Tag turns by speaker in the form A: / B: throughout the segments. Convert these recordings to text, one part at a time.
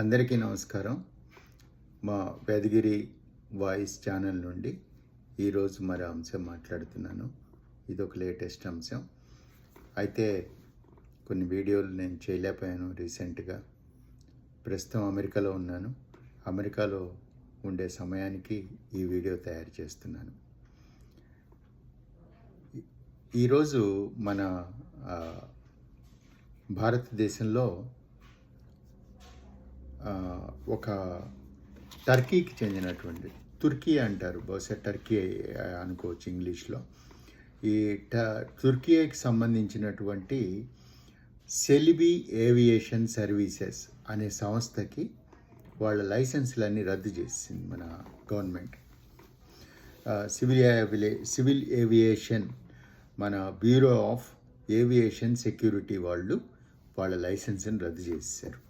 A: అందరికీ నమస్కారం. మా వేదగిరి వాయిస్ ఛానల్ నుండి ఈరోజు మరి అంశం మాట్లాడుతున్నాను. ఇది ఒక లేటెస్ట్ అంశం. అయితే కొన్ని వీడియోలు నేను చేయలేకపోయాను రీసెంట్గా. ప్రస్తుతం అమెరికాలో ఉన్నాను. అమెరికాలో ఉండే సమయానికి ఈ వీడియో తయారు చేస్తున్నాను. ఈరోజు మన భారతదేశంలో ఒక టర్కీకి చెందినటువంటి తుర్కీ అంటారు. బహుశా టర్కీ అనుకోవచ్చు ఇంగ్లీష్లో. ఈ ట తుర్కీకి సంబంధించినటువంటి సెలిబీ ఏవియేషన్ సర్వీసెస్ అనే సంస్థకి వాళ్ళ లైసెన్సులన్నీ రద్దు చేసింది మన గవర్నమెంట్. సివిల్ ఏవిలే సివిల్ ఏవియేషన్ మన బ్యూరో ఆఫ్ ఏవియేషన్ సెక్యూరిటీ వాళ్ళు వాళ్ళ లైసెన్స్ని రద్దు చేశారు.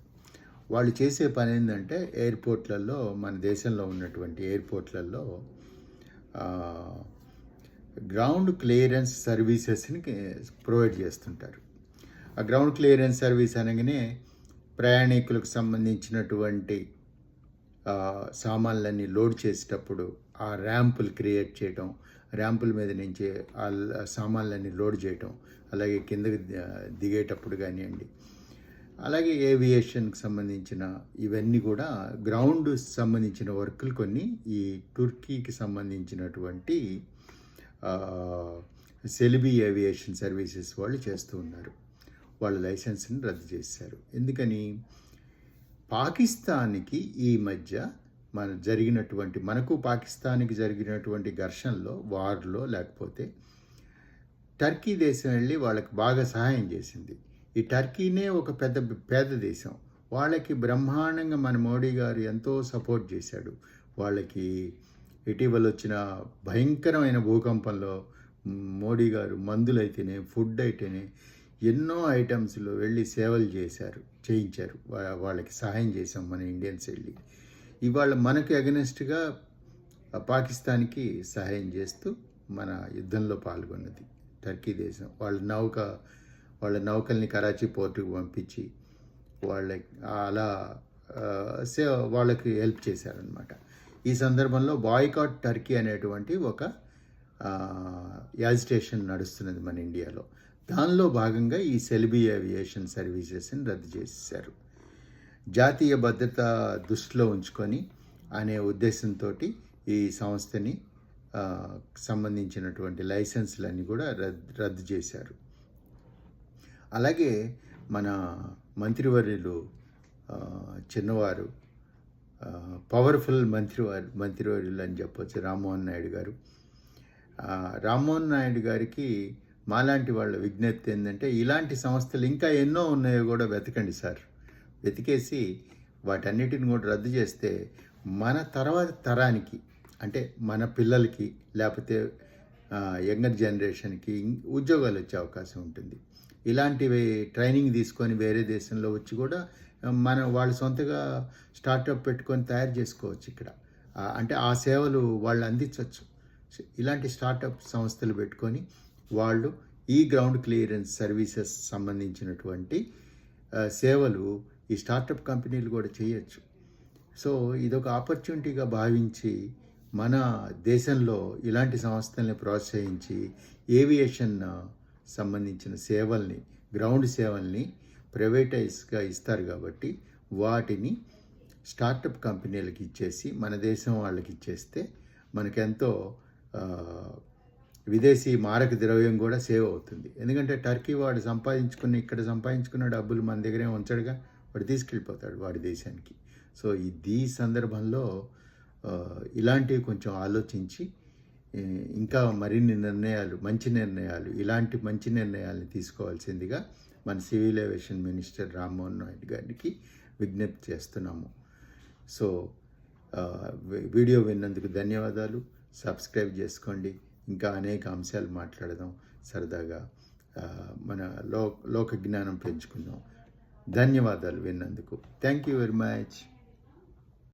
A: వాళ్ళు చేసే పని ఏంటంటే ఎయిర్పోర్ట్లలో మన దేశంలో ఉన్నటువంటి ఎయిర్పోర్ట్లలో గ్రౌండ్ క్లియరెన్స్ సర్వీసెస్ని ప్రొవైడ్ చేస్తుంటారు. ఆ గ్రౌండ్ క్లియరెన్స్ సర్వీస్ అనగానే ప్రయాణికులకు సంబంధించినటువంటి సామాన్లన్నీ లోడ్ చేసేటప్పుడు ఆ ర్యాంపులు క్రియేట్ చేయటం ర్యాంపుల మీద నుంచి ఆ సామాన్లన్నీ లోడ్ చేయటం అలాగే కిందకి దిగేటప్పుడు కానివ్వండి అలాగే ఏవియేషన్కి సంబంధించిన ఇవన్నీ కూడా గ్రౌండ్ సంబంధించిన వర్కులు కొన్ని. ఈ టుర్కీకి సంబంధించినటువంటి సెలిబీ ఏవియేషన్ సర్వీసెస్ వాళ్ళు చేస్తూ ఉన్నారు. వాళ్ళ లైసెన్స్ని రద్దు చేశారు. ఎందుకని? పాకిస్తాన్కి ఈ మధ్య మన జరిగినటువంటి మనకు పాకిస్తాన్కి జరిగినటువంటి ఘర్షణలో వార్లో లేకపోతే టర్కీ దేశం వెళ్ళి వాళ్ళకి బాగా సహాయం చేసింది. ఈ టర్కీనే ఒక పెద్ద పేద దేశం. వాళ్ళకి బ్రహ్మాండంగా మన మోడీ గారు ఎంతో సపోర్ట్ చేశాడు. వాళ్ళకి ఇటీవల వచ్చిన భయంకరమైన భూకంపంలో మోడీ గారు మందులు అయితేనే ఫుడ్ అయితేనే ఎన్నో ఐటమ్స్లో వెళ్ళి సేవలు చేశారు చేయించారు. వాళ్ళకి సహాయం చేశాం మన ఇండియన్స్ వెళ్ళి. ఇవాళ మనకు అగెనెస్ట్గా పాకిస్తాన్కి సహాయం చేస్తూ మన యుద్ధంలో పాల్గొన్నది టర్కీ దేశం. వాళ్ళ నౌక వాళ్ళ నౌకల్ని కరాచీ పోర్టుకు పంపించి వాళ్ళ అలా సే వాళ్ళకి హెల్ప్ చేశారనమాట ఈ సందర్భంలో బాయ్కాట్ టర్కీ అనేటువంటి ఒక యాజిటేషన్ నడుస్తున్నది మన ఇండియాలో. దానిలో భాగంగా ఈ సెల్బీ ఏవియేషన్ సర్వీసెస్ని రద్దు చేశారు. జాతీయ భద్రత దృష్టిలో ఉంచుకొని అనే ఉద్దేశంతో ఈ సంస్థని సంబంధించినటువంటి లైసెన్స్లన్నీ కూడా రద్దు రద్దు చేశారు. అలాగే మన మంత్రివర్యులు చిన్నవారు పవర్ఫుల్ మంత్రివారు మంత్రివర్యులు అని చెప్పొచ్చు రామ్మోహన్ నాయుడు గారు. రామ్మోహన్ నాయుడు గారికి మాలాంటి వాళ్ళ విజ్ఞప్తి ఏంటంటే ఇలాంటి సంస్థలు ఇంకా ఎన్నో ఉన్నాయో కూడా వెతకండి సార్. వెతికేసి వాటన్నిటిని కూడా రద్దు చేస్తే మన తర్వాత తరానికి అంటే మన పిల్లలకి లేకపోతే యంగర్ జనరేషన్కి ఉద్యోగాలు వచ్చే అవకాశం ఉంటుంది. ఇలాంటివి ట్రైనింగ్ తీసుకొని వేరే దేశంలో వచ్చి కూడా మన వాళ్ళు సొంతగా స్టార్టప్ పెట్టుకొని తయారు చేసుకోవచ్చు ఇక్కడ. అంటే ఆ సేవలు వాళ్ళు అందించవచ్చు. ఇలాంటి స్టార్టప్ సంస్థలు పెట్టుకొని వాళ్ళు ఈ గ్రౌండ్ క్లియరెన్స్ సర్వీసెస్ సంబంధించినటువంటి సేవలు ఈ స్టార్టప్ కంపెనీలు కూడా చేయొచ్చు. సో ఇదొక ఆపర్చునిటీగా భావించి మన దేశంలో ఇలాంటి సంస్థల్ని ప్రోత్సహించి ఏవియేషన్ సంబంధించిన సేవల్ని గ్రౌండ్ సేవల్ని ప్రైవేటైజ్గా ఇస్తారు కాబట్టి వాటిని స్టార్టప్ కంపెనీలకు ఇచ్చేసి మన దేశం వాళ్ళకి ఇచ్చేస్తే మనకెంతో విదేశీ మారక ద్రవ్యం కూడా సేవ్ అవుతుంది. ఎందుకంటే టర్కీ వాడు సంపాదించుకున్న ఇక్కడ సంపాదించుకున్న డబ్బులు మన దగ్గరే ఉంచడుగా వాడు తీసుకెళ్ళిపోతాడు వాడి దేశానికి. సో ఈ సందర్భంలో ఇలాంటివి కొంచెం ఆలోచించి ఇంకా మరిన్ని నిర్ణయాలు మంచి నిర్ణయాలు ఇలాంటి మంచి నిర్ణయాలను తీసుకోవాల్సిందిగా మన civil aviation minister Rammohan Naidu గారికి విజ్ఞప్తి చేస్తున్నాము. సో వీడియో విన్నందుకు ధన్యవాదాలు. సబ్స్క్రైబ్ చేసుకోండి. ఇంకా అనేక అంశాలు మాట్లాడదాం సరదాగా. మన లో లోక జ్ఞానం పెంచుకుందాం. ధన్యవాదాలు విన్నందుకు. Thank you very much.